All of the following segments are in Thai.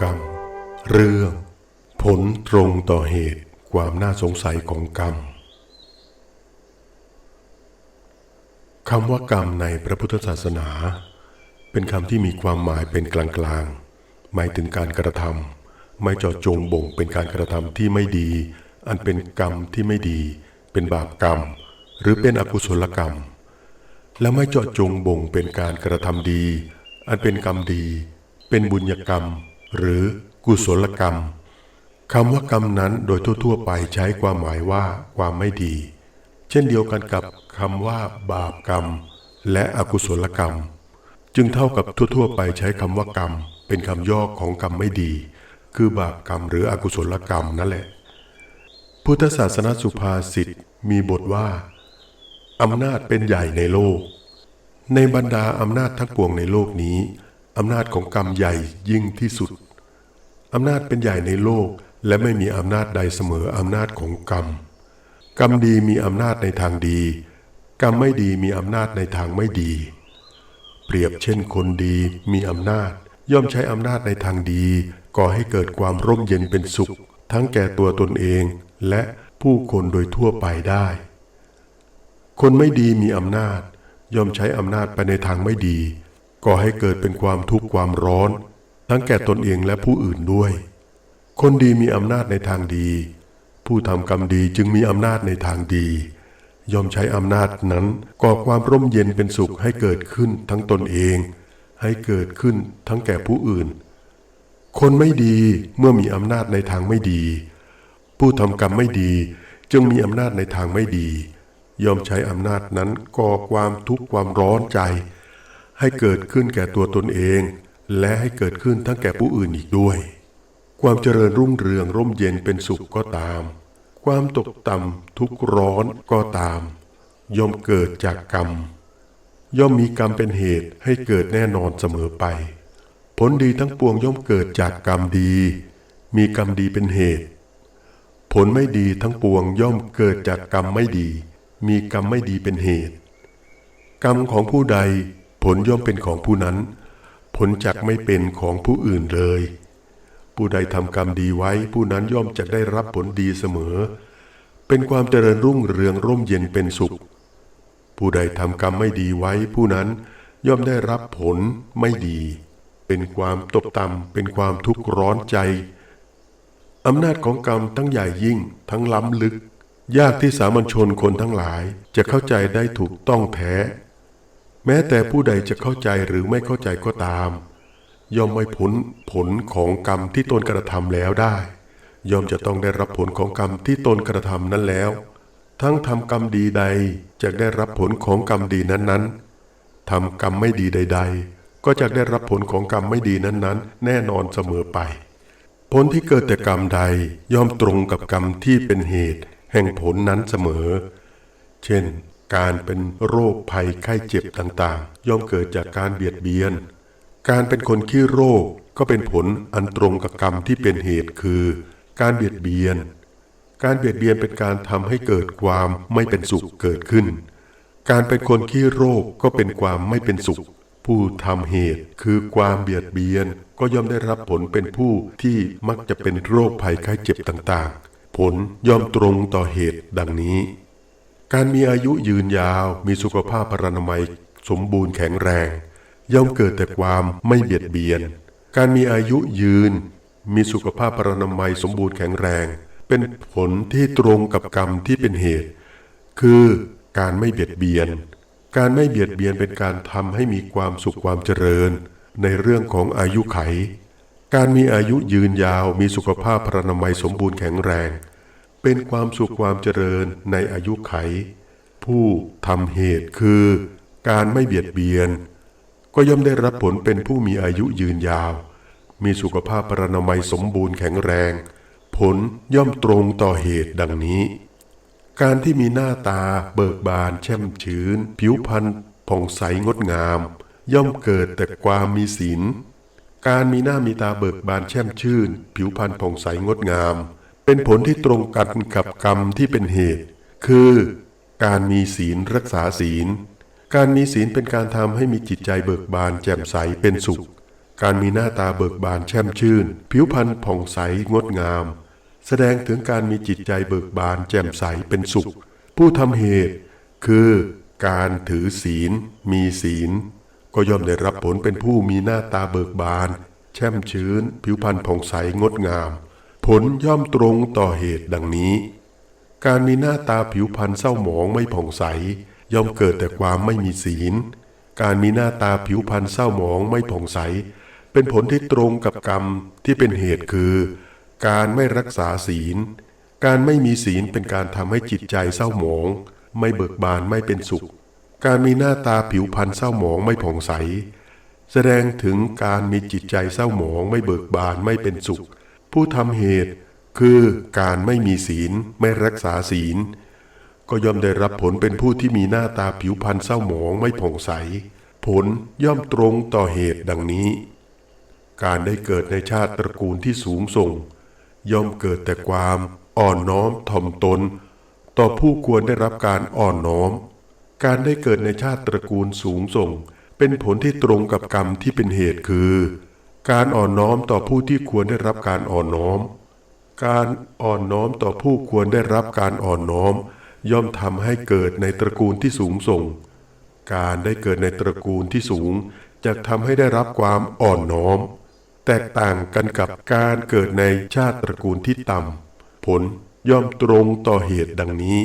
กรรม เรื่อง ผลตรงต่อเหตุความน่าสงสัยของกรรมคำว่ากรรมในพระพุทธศาสนา เป็นคำที่มีความหมายเป็นกลางๆ หมายถึงการกระทำไม่เจาะจงบ่งเป็นการกระทำที่ไม่ดี อันเป็นกรรมที่ไม่ดี เป็นบาปกรรม หรือเป็นอกุศลกรรม และไม่เจาะจงบ่งเป็นการกระทำดี อันเป็นกรรมดี เป็นบุญญกรรม หรือกุศลกรรมคำว่ากรรมนั้นโดยทั่ว ๆ ไปใช้ความหมายว่าความไม่ดี เช่นเดียวกันกับคำว่า บาปกรรม และอกุศลกรรม จึงเท่ากับทั่ว ๆ ไปใช้คำว่ากรรม เป็นคำย่อของกรรมไม่ดี คือบาปกรรมหรืออกุศลกรรมนั่นแหละ พุทธศาสนาสุภาษิตมีบทว่าอำนาจเป็นใหญ่ในโลก ในบรรดาอำนาจทั้งปวงในโลกนี้อำนาจของกรรมใหญ่ยิ่งที่สุด อำนาจเป็นใหญ่ในโลก และไม่มีอำนาจใดเสมออำนาจของกรรม กรรมดีมีอำนาจในทางดี กรรมไม่ดีมีอำนาจในทางไม่ดี เปรียบเช่นคนดีมีอำนาจ ย่อมใช้อำนาจในทางดีก่อให้เกิดความร่มเย็นเป็นสุข ทั้งแก่ตัวตนเอง และผู้คนโดยทั่วไปได้ คนไม่ดีมีอำนาจ ย่อมใช้อำนาจไปในทางไม่ดี ก่อให้เกิดเป็นความทุกข์ความร้อน ทั้งแก่ตนเองและผู้อื่นด้วย คนดีมีอำนาจในทางดี ผู้ทำกรรมดีจึงมีอำนาจในทางดี ย่อมใช้อำนาจนั้นก่อความร่มเย็นเป็นสุขให้เกิดขึ้นทั้งตนเอง ให้เกิดขึ้นทั้งแก่ผู้อื่น คนไม่ดีเมื่อมีอำนาจในทางไม่ดี ผู้ทำกรรมไม่ดีจึงมีอำนาจในทางไม่ดี ย่อมใช้อำนาจนั้นก่อความทุกข์ความร้อนใจ ให้เกิดขึ้นแก่ตัวตนเอง และให้เกิดขึ้นทั้งแก่ผู้อื่นอีกด้วย ความเจริญรุ่งเรืองร่มเย็นเป็นสุขก็ตาม ความตกต่ำทุกข์ร้อนก็ตาม ย่อมเกิดจากกรรม ย่อมมีกรรมเป็นเหตุให้เกิดแน่นอนเสมอไป ผลดีทั้งปวงย่อมเกิดจากกรรมดี มีกรรมดีเป็นเหตุ ผลไม่ดีทั้งปวงย่อมเกิดจากกรรมไม่ดี มีกรรมไม่ดีเป็นเหตุ กรรมของผู้ใดผลย่อมเป็นของผู้นั้น ผลจักไม่เป็นของผู้อื่นเลย ผู้ใดทำกรรมดีไว้ผู้นั้นย่อมจะได้รับผลดีเสมอ เป็นความเจริญรุ่งเรืองร่มเย็นเป็นสุข ผู้ใดทำกรรมไม่ดีไว้ผู้นั้นย่อมได้รับผลไม่ดี เป็นความตกต่ำเป็นความทุกข์ร้อนใจอำนาจของกรรมทั้งใหญ่ยิ่งทั้งล้ำลึก ยากที่สามัญชนคนทั้งหลายจะเข้าใจได้ถูกต้องแท้ แม้แต่ผู้ใดจะเข้าใจหรือไม่เข้าใจก็ตาม ย่อมไม่พ้นผลของกรรมที่ตนกระทำแล้วได้ ย่อมจะต้องได้รับผลของกรรมที่ตนกระทำนั้นแล้ว ทั้งทำกรรมดีใดจะได้รับผลของกรรมดีนั้นๆทำกรรมไม่ดีใด ๆ ก็จะได้รับผลของกรรมไม่ดีนั้นๆ แน่นอนเสมอไป ผลที่เกิดแต่กรรมใดย่อมตรงกับกรรมที่เป็นเหตุ แห่งผลนั้นเสมอ เช่น การเป็นโรคภัยไข้เจ็บต่างๆ ย่อมเกิดจากการเบียดเบียน การเป็นคนขี้โรคก็เป็นผลอันตรงกับกรรมที่เป็นเหตุคือ การเบียดเบียน การเบียดเบียนเป็นการทำให้เกิดความไม่เป็นสุขเกิดขึ้น การเป็นคนขี้โรคก็เป็นความไม่เป็นสุข ผู้ทำเหตุคือความเบียดเบียนก็ย่อมได้รับผลเป็นผู้ที่มักจะเป็นโรคภัยไข้เจ็บต่างๆ ผลย่อมตรงต่อเหตุดังนี้ การมีอายุยืนยาวมีสุขภาพพรรณนามัย สมบูรณ์แข็งแรง ย่อมเกิดแต่ความไม่เบียดเบียน การมีอายุยืน มีสุขภาพพรรณนามัยสมบูรณ์แข็งแรง เป็นผลที่ตรงกับกรรมที่เป็นเหตุ คือการไม่เบียดเบียน การไม่เบียดเบียนเป็นการทำให้มีความสุขความเจริญ ในเรื่องของอายุไข การมีอายุยืนยาวมีสุขภาพพรรณนามัยสมบูรณ์แข็งแรง เป็นความสุขความเจริญในอายุไข ผู้ทำเหตุคือการไม่เบียดเบียน ก็ย่อมได้รับผลเป็นผู้มีอายุยืนยาว มีสุขภาพพรนามัยสมบูรณ์แข็งแรง ผลย่อมตรงต่อเหตุดังนี้ การที่มีหน้าตาเบิกบานแช่มชื้น ผิวพรรณผ่องใสงดงาม ย่อมเกิดแต่ความมีศีลการมีหน้ามีตาเบิกบานแช่มชื่น ผิวพรรณผ่องใสงดงาม เป็นผลที่ตรงกันกับกรรมที่เป็นเหตุ คือการมีศีลรักษาศีล การมีศีลเป็นการทำให้มีจิตใจเบิกบานแจ่มใสเป็นสุข การมีหน้าตาเบิกบานแช่มชื่น ผิวพรรณผ่องใสงดงาม แสดงถึงการมีจิตใจเบิกบานแจ่มใสเป็นสุข ผู้ทำเหตุ คือการถือศีล มีศีล ก็ย่อมได้รับผลเป็นผู้มีหน้าตาเบิกบาน แช่มชื้น ผิวพรรณผ่องใสงดงาม ผลย่อมตรงต่อเหตุดังนี้ การมีหน้าตาผิวพรรณเศร้าหมองไม่ผ่องใส ย่อมเกิดแต่ความไม่มีศีล การมีหน้าตาผิวพรรณเศร้าหมองไม่ผ่องใส เป็นผลที่ตรงกับกรรมที่เป็นเหตุคือ การไม่รักษาศีล การไม่มีศีลเป็นการทำให้จิตใจเศร้าหมอง ไม่เบิกบานไม่เป็นสุข การมีหน้าตาผิวพรรณเศร้าหมองไม่ผ่องใส แสดงถึงการมีจิตใจเศร้าหมองไม่เบิกบานไม่เป็นสุข ผู้ทำเหตุคือการไม่มีศีลไม่รักษาศีล ก็ย่อมได้รับผลเป็นผู้ที่มีหน้าตาผิวพรรณเศร้าหมองไม่ผ่องใส ผลย่อมตรงต่อเหตุดังนี้ การได้เกิดในชาติตระกูลที่สูงส่ง ย่อมเกิดแต่ความอ่อนน้อมถ่อมตน ต่อผู้ควรได้รับการอ่อนน้อม การได้เกิดในชาติตระกูลสูงส่ง เป็นผลที่ตรงกับกรรมที่เป็นเหตุคือ การอ่อนน้อมต่อผู้ที่ควรได้รับการอ่อนน้อม การอ่อนน้อมต่อผู้ควรได้รับการอ่อนน้อม ย่อมทำให้เกิดในตระกูลที่สูงส่ง การได้เกิดในตระกูลที่สูงจะทำให้ได้รับความอ่อนน้อม แตกต่างกันกับการเกิดในชาติตระกูลที่ต่ำผลย่อมตรงต่อเหตุดังนี้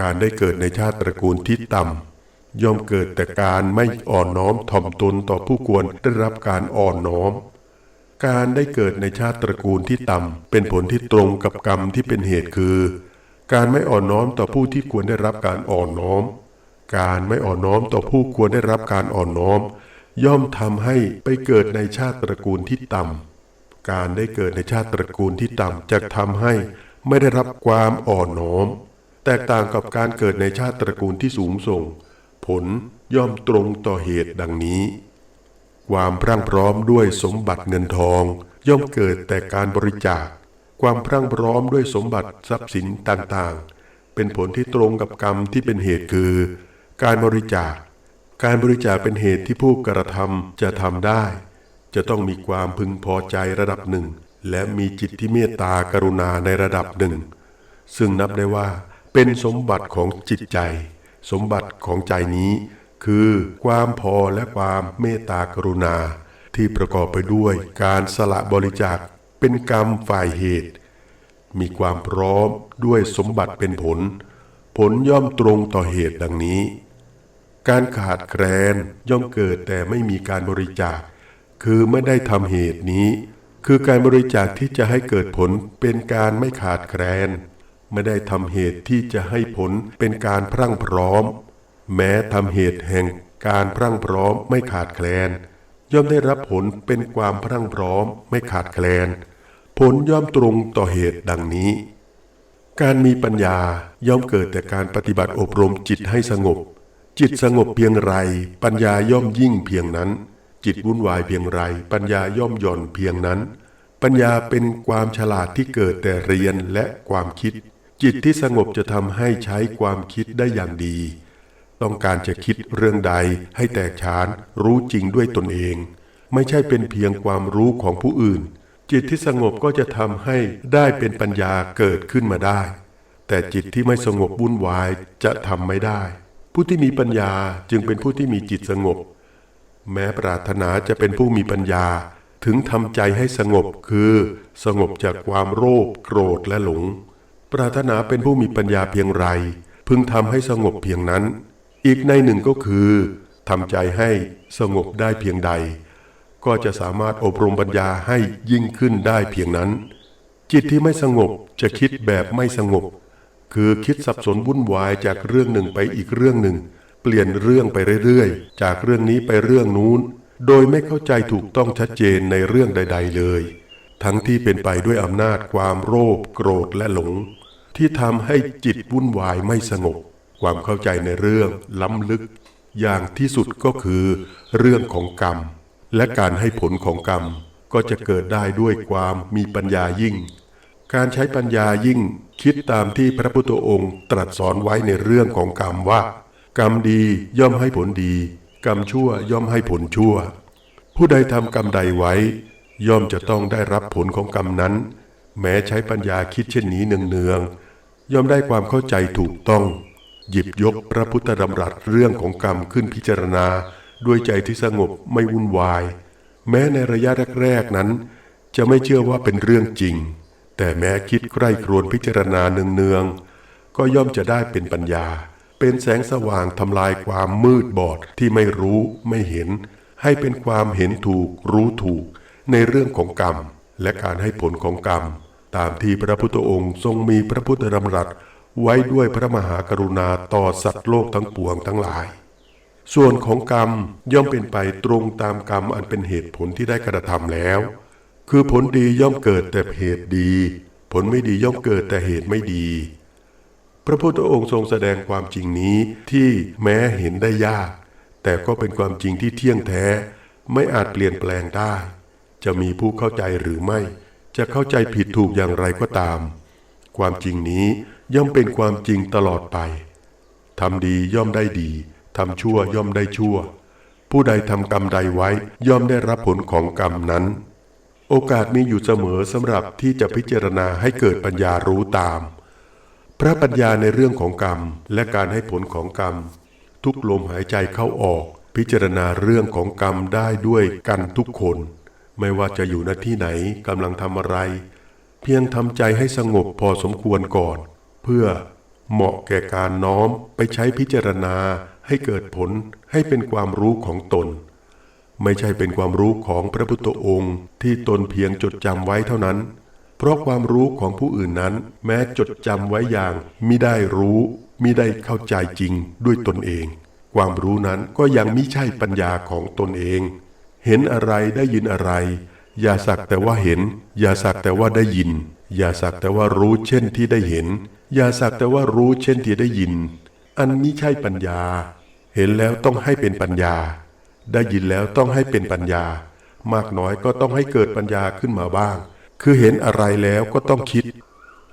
การได้เกิดในชาติตระกูลที่ต่ำ ย่อมเกิดแต่การไม่อ่อนน้อมถ่อมตนต่อผู้ควรได้รับการอ่อนน้อม การได้เกิดในชาติตระกูลที่ต่ำเป็นผลที่ตรงกับกรรมที่เป็นเหตุคือ การไม่อ่อนน้อมต่อผู้ที่ควรได้รับการอ่อนน้อม การไม่อ่อนน้อมต่อผู้ควรได้รับการอ่อนน้อม ย่อมทำให้ไปเกิดในชาติตระกูลที่ต่ำการได้เกิดในชาติตระกูลที่ต่ำจะทำให้ไม่ได้รับความอ่อนน้อม แตกต่างกับการเกิดในชาติตระกูลที่สูงส่ง ผลย่อมตรงต่อเหตุดังนี้ ความพรั่งพร้อมด้วยสมบัติเงินทอง ย่อมเกิดแต่การบริจาค ความพรั่งพร้อมด้วยสมบัติทรัพย์สินต่างๆ เป็นผลที่ตรงกับกรรมที่เป็นเหตุคือ การบริจาค การบริจาคเป็นเหตุที่ผู้กระทำจะทำได้ จะต้องมีความพึงพอใจระดับหนึ่ง และมีจิตที่เมตตากรุณาในระดับหนึ่ง ซึ่งนับได้ว่าเป็นสมบัติของจิตใจ สมบัติของใจนี้ คือความพอและความเมตตากรุณา ที่ประกอบไปด้วยการสละบริจาคเป็นกรรมฝ่ายเหตุ มีความพร้อมด้วยสมบัติเป็นผล ผลย่อมตรงต่อเหตุดังนี้ การขาดแคลนย่อมเกิดแต่ไม่มีการบริจาค คือไม่ได้ทำเหตุนี้ คือการบริจาคที่จะให้เกิดผลเป็นการไม่ขาดแคลน ไม่ได้ทำเหตุที่จะให้ผลเป็นการพรั่งพร้อม แม้ทำเหตุแห่งการพรั่งพร้อมไม่ขาดแคลน ย่อมได้รับผลเป็นความพรั่งพร้อมไม่ขาดแคลน ผลย่อมตรงต่อเหตุดังนี้ การมีปัญญาย่อมเกิดแต่การปฏิบัติอบรมจิตให้สงบ จิตสงบเพียงไร ปัญญาย่อมยิ่งเพียงนั้น จิตวุ่นวายเพียงไร ปัญญาย่อมหย่อนเพียงนั้นปัญญาเป็นความฉลาดที่เกิดแต่เรียนและความคิด จิตที่สงบจะทำให้ใช้ความคิดได้อย่างดี ต้องการจะคิดเรื่องใดให้แตกฉานรู้จริงด้วยตนเอง ไม่ใช่เป็นเพียงความรู้ของผู้อื่น จิตที่สงบก็จะทำให้ได้เป็นปัญญาเกิดขึ้นมาได้ แต่จิตที่ไม่สงบวุ่นวายจะทำไม่ได้ ผู้ที่มีปัญญาจึงเป็นผู้ที่มีจิตสงบ แม้ปรารถนาจะเป็นผู้มีปัญญาถึงทำใจให้สงบคือสงบจากความโลภโกรธและหลง ปรารถนาเป็นผู้มีปัญญาเพียงไร พึงทำให้สงบเพียงนั้น อีกในหนึ่งก็คือทำใจให้สงบได้เพียงใด ก็จะสามารถอบรมปัญญาให้ยิ่งขึ้นได้เพียงนั้น จิตที่ไม่สงบจะคิดแบบไม่สงบ คือคิดสับสนวุ่นวายจากเรื่องหนึ่งไปอีกเรื่องหนึ่ง เปลี่ยนเรื่องไปเรื่อยๆ จากเรื่องนี้ไปเรื่องนู้น โดยไม่เข้าใจถูกต้องชัดเจนในเรื่องใด ๆ เลย ทั้งที่เป็นไปด้วยอำนาจความโลภโกรธและหลง ที่ทำให้จิตวุ่นวายไม่สงบ ความเข้าใจในเรื่องล้ำลึก อย่างที่สุดก็คือเรื่องของกรรม และการให้ผลของกรรมก็จะเกิดได้ด้วยความมีปัญญายิ่ง การใช้ปัญญายิ่งคิดตามที่พระพุทธองค์ตรัสสอนไว้ในเรื่องของกรรมว่า กรรมดีย่อมให้ผลดี กรรมชั่วย่อมให้ผลชั่วผผู้ใดทำกรรมใดไว้ ย่อมจะต้องได้รับผลของกรรมนั้น แม้ใช้ปัญญาคิดเช่นนี้เนืองๆย่อมได้ความเข้าใจถูกต้อง หยิบยกพระพุทธดำรัสเรื่องของกรรมขึ้นพิจารณาด้วยใจที่สงบไม่วุ่นวาย แม้ในระยะแรกๆนั้น จะไม่เชื่อว่าเป็นเรื่องจริง แต่แม้คิดใกล้ครวนพิจารณาเนืองๆก็ย่อมจะได้เป็นปัญญา เป็นแสงสว่างทำลายความมืดบอดที่ไม่รู้ไม่เห็น ให้เป็นความเห็นถูกรู้ถูกในเรื่องของกรรม และการให้ผลของกรรม ตามที่พระพุทธองค์ทรงมีพระพุทธดำรัสไว้ด้วยพระมหากรุณาต่อสัตว์โลกทั้งปวงทั้งหลาย ส่วนของกรรมย่อมเป็นไปตรงตามกรรมอันเป็นเหตุผลที่ได้กระทำแล้ว คือผลดีย่อมเกิดแต่เหตุดี ผลไม่ดีย่อมเกิดแต่เหตุไม่ดี พระพุทธองค์ทรงแสดงความจริงนี้ที่แม้เห็นได้ยาก แต่ก็เป็นความจริงที่เที่ยงแท้ไม่อาจเปลี่ยนแปลงได้ จะมีผู้เข้าใจหรือไม่ จะเข้าใจผิดถูกอย่างไรก็ตาม ความจริงนี้ย่อมเป็นความจริงตลอดไปทำดีย่อมได้ดีทำชั่วย่อมได้ชั่ว ผู้ใดทำกรรมใดไว้ย่อมได้รับผลของกรรมนั้น โอกาสมีอยู่เสมอสำหรับที่จะพิจารณาให้เกิดปัญญารู้ตาม พระปัญญาในเรื่องของกรรมและการให้ผลของกรรม ทุกลมหายใจเข้าออก พิจารณาเรื่องของกรรมได้ด้วยกันทุกคน ไม่ว่าจะอยู่ณที่ไหนกำลังทำอะไร เพียงทำใจให้สงบพอสมควรก่อน เพื่อเหมาะแก่การน้อมไปใช้พิจารณาให้เกิดผลให้เป็นความรู้ของตน ไม่ใช่เป็นความรู้ของพระพุทธองค์ที่ตนเพียงจดจำไว้เท่านั้น เพราะความรู้ของผู้อื่นนั้น แม้จดจำไว้อย่างมิได้รู้มิได้เข้าใจจริงด้วยตนเอง ความรู้นั้นก็ยังมิใช่ปัญญาของตนเอง เห็นอะไรได้ยินอะไร อย่าสักแต่ว่าเห็น อย่าสักแต่ว่าได้ยิน อย่าสักแต่ว่ารู้เช่นที่ได้เห็น อย่าสักแต่ว่ารู้เช่นที่ได้ยิน อันนี้ใช่ปัญญา เห็นแล้วต้องให้เป็นปัญญา ได้ยินแล้วต้องให้เป็นปัญญา มากน้อยก็ต้องให้เกิดปัญญาขึ้นมาบ้าง คือเห็นอะไรแล้วก็ต้องคิด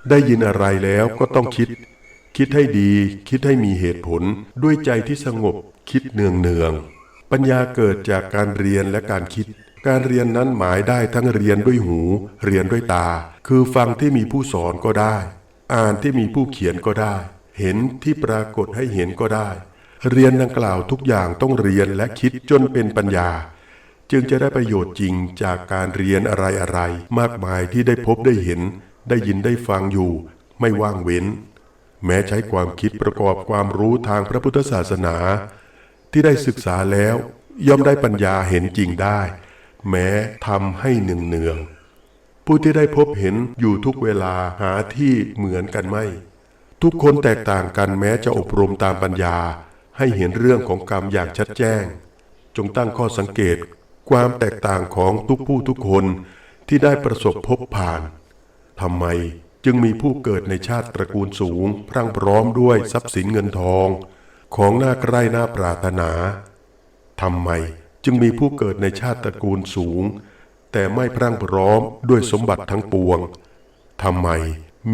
ได้ยินอะไรแล้วก็ต้องคิด คิดให้ดี คิดให้มีเหตุผลด้วยใจที่สงบคิดเนืองเนือง ปัญญาเกิดจากการเรียนและการคิด การเรียนนั้นหมายได้ทั้งเรียนด้วยหู เรียนด้วยตา คือฟังที่มีผู้สอนก็ได้ อ่านที่มีผู้เขียนก็ได้ เห็นที่ปรากฏให้เห็นก็ได้ เรียนดังกล่าวทุกอย่างต้องเรียนและคิดจนเป็นปัญญา จึงจะได้ประโยชน์จริงจากการเรียนอะไรอะไรมากมายที่ได้พบได้เห็น ได้ยินได้ฟังอยู่ ไม่ว่างเว้น แม้ใช้ความคิดประกอบความรู้ทางพระพุทธศาสนา ที่ได้ศึกษาแล้ว ย่อมได้ปัญญาเห็นจริงได้ แม้ทำให้เนืองเนืองๆผู้ที่ได้พบเห็นอยู่ทุกเวลาหาที่เหมือนกันไม่ ทุกคนแตกต่างกันแม้จะอบรมตามปัญญา ให้เห็นเรื่องของกรรมอย่างชัดแจ้ง จงตั้งข้อสังเกต ความแตกต่างของทุกผู้ทุกคนที่ได้ประสบพบผ่านทำไมจึงมีผู้เกิดในชาติตระกูลสูง พรั่งพร้อมด้วยทรัพย์สินเงินทอง ของน่าใกล้น่าปรารถนาทำไมจึงมีผู้เกิดในชาติตระกูลสูง แต่ไม่พรั่งพร้อมด้วยสมบัติทั้งปวงทำไม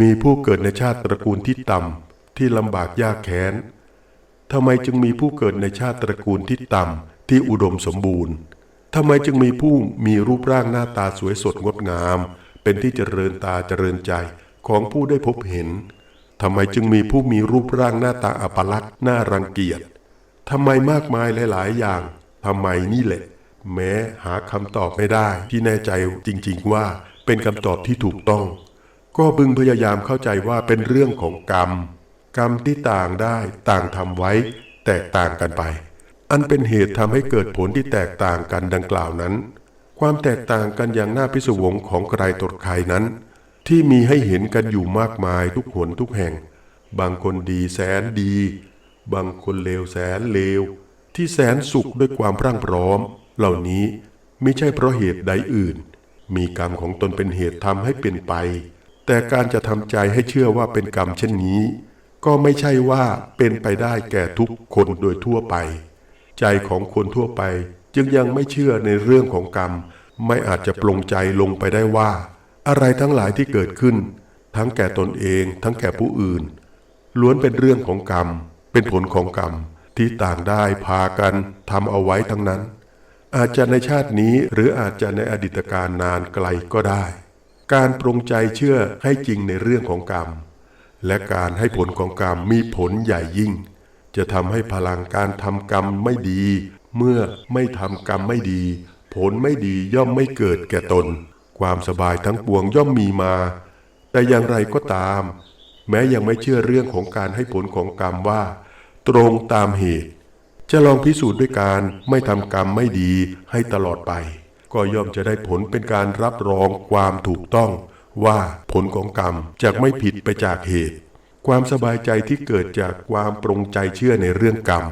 มีผู้เกิดในชาติตระกูลที่ต่ำที่ลำบากยากแค้นทำไมจึงมีผู้เกิดในชาติตระกูลที่ต่ำที่อุดมสมบูรณ์ทำไมจึงมีผู้มีรูปร่างหน้าตาสวยสดงดงาม เป็นที่เจริญตาเจริญใจของผู้ได้พบเห็น ทำไมจึงมีผู้มีรูปร่างหน้าตาอัปลักษณ์น่ารังเกียจทำไมมากมายหลาย ๆ อย่างทำไมนี่แหละ แม้หาคำตอบไม่ได้ที่แน่ใจจริง ๆ ว่าเป็นคำตอบที่ถูกต้อง ก็บึงพยายามเข้าใจว่าเป็นเรื่องของกรรม กรรมที่ต่างได้ต่างทำไว้ แตกต่างกันไป อันเป็นเหตุทำให้เกิดผลที่แตกต่างกันดังกล่าวนั้น ความแตกต่างกันอย่างน่าพิศวงของใครตดใครนั้น ที่มีให้เห็นกันอยู่มากมายทุกหนทุกแห่ง บางคนดีแสนดี บางคนเลวแสนเลว ที่แสนสุขด้วยความพรั่งพร้อม เหล่านี้ไม่ใช่เพราะเหตุใดอื่น มีกรรมของตนเป็นเหตุทำให้เป็นไป แต่การจะทำใจให้เชื่อว่าเป็นกรรมเช่นนี้ ก็ไม่ใช่ว่าเป็นไปได้แก่ทุกคนโดยทั่วไป ใจของคนทั่วไปจึงยังไม่เชื่อในเรื่องของกรรม ไม่อาจจะปลงใจลงไปได้ว่า อะไรทั้งหลายที่เกิดขึ้น ทั้งแก่ตนเอง ทั้งแก่ผู้อื่น ล้วนเป็นเรื่องของกรรม เป็นผลของกรรมที่ต่างได้พากันทำเอาไว้ทั้งนั้น อาจจะในชาตินี้หรืออาจจะในอดีตการนานไกลก็ได้ การปรงใจเชื่อให้จริงในเรื่องของกรรม และการให้ผลของกรรมมีผลใหญ่ยิ่ง จะทำให้พลังการทำกรรมไม่ดี เมื่อไม่ทำกรรมไม่ดี ผลไม่ดีย่อมไม่เกิดแก่ตน ความสบายทั้งปวงย่อมมีมา แต่อย่างไรก็ตาม แม้ยังไม่เชื่อเรื่องของการให้ผลของกรรมว่า ตรงตามเหตุ จะลองพิสูจน์ด้วยการไม่ทำกรรมไม่ดีให้ตลอดไป ก็ย่อมจะได้ผลเป็นการรับรองความถูกต้องว่าผลของกรรมจะไม่ผิดไปจากเหตุ ความสบายใจที่เกิดจากความปรงใจเชื่อในเรื่องกรรม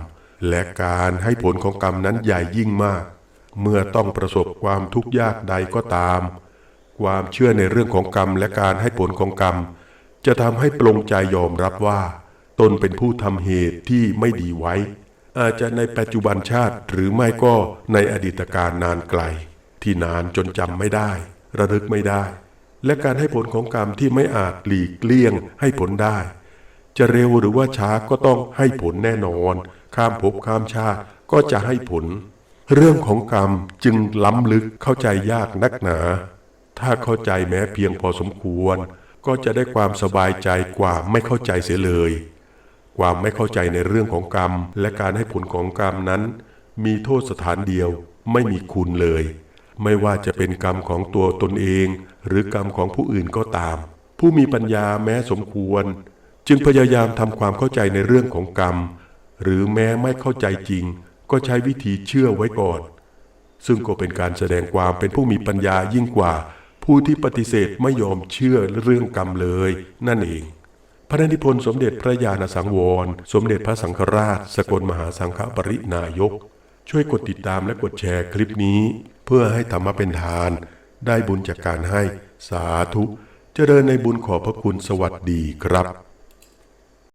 และการให้ผลของกรรมนั้นใหญ่ยิ่งมาก เมื่อต้องประสบความทุกข์ยากใดก็ตาม ความเชื่อในเรื่องของกรรมและการให้ผลของกรรม จะทำให้ปรงใจยอมรับว่า ตนเป็นผู้ทำเหตุที่ไม่ดีไว้ อาจจะในปัจจุบันชาติหรือไม่ก็ในอดีตการนานไกล ที่นานจนจำไม่ได้ ระลึกไม่ได้ และการให้ผลของกรรมที่ไม่อาจหลีกเลี่ยงให้ผลได้ จะเร็วหรือว่าช้าก็ต้องให้ผลแน่นอน ข้ามภพข้ามชาติก็จะให้ผล เรื่องของกรรมจึงล้ำลึกเข้าใจยากนักหนา ถ้าเข้าใจแม้เพียงพอสมควร ก็จะได้ความสบายใจกว่าไม่เข้าใจเสียเลย ความไม่เข้าใจในเรื่องของกรรม และการให้ผลของกรรมนั้น มีโทษสถานเดียวไม่มีคุณเลย ไม่ว่าจะเป็นกรรมของตัวตนเอง หรือกรรมของผู้อื่นก็ตาม ผู้มีปัญญาแม้สมควร จึงพยายามทำความเข้าใจในเรื่องของกรรม หรือแม้ไม่เข้าใจจริง ก็ใช้วิธีเชื่อไว้ก่อน ซึ่งก็เป็นการแสดงความเป็นผู้มีปัญญายิ่งกว่า ผู้ที่ปฏิเสธไม่ยอมเชื่อเรื่องกรรมเลย นั่นเอง พระนิพนธ์สมเด็จพระญาณสังวร สมเด็จพระสังฆราช สกลมหาสังฆปรินายก ช่วยกดติดตามและกดแชร์คลิปนี้ เพื่อให้ธรรมะเป็นทาน ได้บุญจากการให้สาธุจเจริญในบุญขอบพระคุณสวัสดีครับ